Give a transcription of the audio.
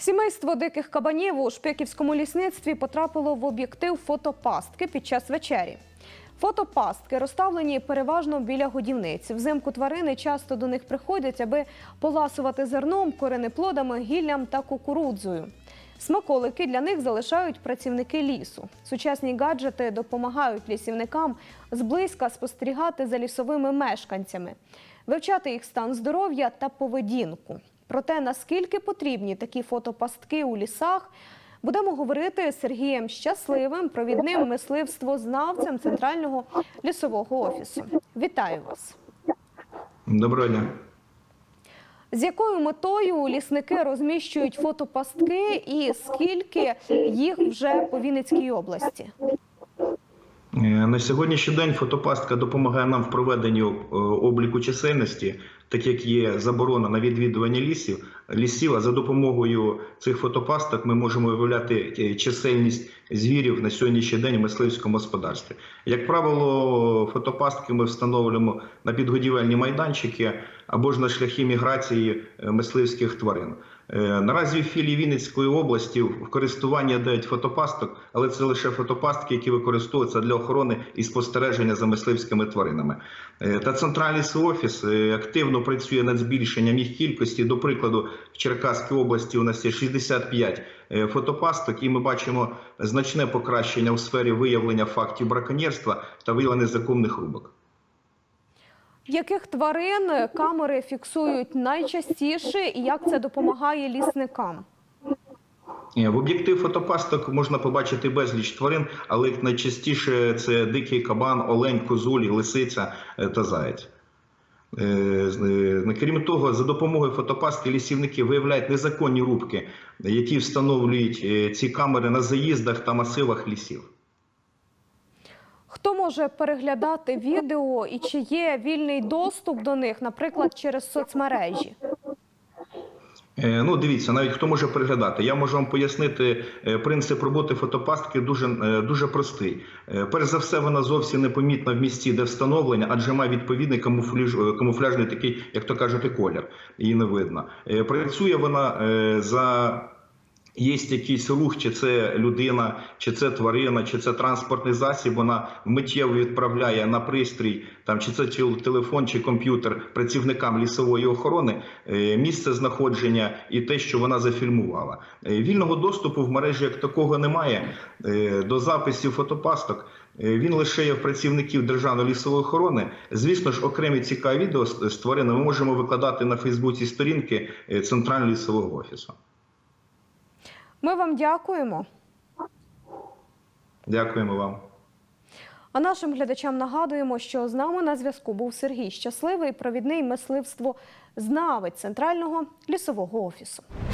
Сімейство диких кабанів у шпиківському лісництві потрапило в об'єктив фотопастки під час вечері. Фотопастки розставлені переважно біля годівниць. Взимку тварини часто до них приходять, аби поласувати зерном, коренеплодами, гіллям та кукурудзою. Смаколики для них залишають працівники лісу. Сучасні гаджети допомагають лісівникам зблизька спостерігати за лісовими мешканцями, вивчати їх стан здоров'я та поведінку. Про те, наскільки потрібні такі фотопастки у лісах, будемо говорити з Сергієм Щасливим, провідним мисливствознавцем Центрального лісового офісу. Вітаю вас! Доброго дня. З якою метою лісники розміщують фотопастки і скільки їх вже по Вінницькій області? Е, На сьогоднішній день фотопастка допомагає нам в проведенні е, обліку чисельності, так як є заборона на відвідування лісів, лісів. А за допомогою цих фотопасток ми можемо виявляти е, чисельність звірів на сьогоднішній день в мисливському господарстві. Як правило, фотопастки ми встановлюємо на підгодівельні майданчики або ж на шляхи міграції мисливських тварин. Е, Наразі в філії Вінницької області в користування дають фотопасток, але це лише фотопастки, які використовуються для охорони і спостереження за мисливськими тваринами. Е, Та центральний офіс е, активно працює над збільшенням їх кількості. До прикладу, в Черкаській області у нас є 65 е, фотопасток, і ми бачимо значне покращення у сфері виявлення фактів браконьєрства та виявлення законних рубок. Яких тварин камери фіксують найчастіше і як це допомагає лісникам? Е, В об'єктив фотопасток можна побачити безліч тварин, але найчастіше це дикий кабан, олень, козуль, лисиця е, та заєць. Е, Крім того, за допомогою фотопастки лісівники виявляють незаконні рубки, які встановлюють ці камери на заїздах та масивах лісів. Хто може переглядати відео і чи є вільний доступ до них, наприклад, через соцмережі? Е, Ну, дивіться, навіть хто може переглядати. Я можу вам пояснити е, принцип роботи фотопастки дуже, е, дуже простий. Перш за все, вона зовсім непомітна в місці, де встановлення, адже має відповідний камуфляж, камуфляжний такий, як то кажуть, колір. Її не видно. Працює вона за. Є якийсь рух, чи це людина, чи це тварина, чи це транспортний засіб. Вона миттєво відправляє на пристрій, там чи це телефон, чи комп'ютер працівникам лісової охорони е, місце знаходження і те, що вона зафільмувала. Е, Вільного доступу в мережі як такого немає. Е, До записів фотопасток він лише є в працівників державної лісової охорони. Звісно ж, окремі цікаві відео з тваринами ми можемо викладати на Фейсбуці сторінки центрального лісового офісу. Ми вам дякуємо. Дякуємо вам. А нашим глядачам нагадуємо, що з нами на зв'язку був Сергій Щасливий, провідний мисливство знавець Центрального лісового офісу.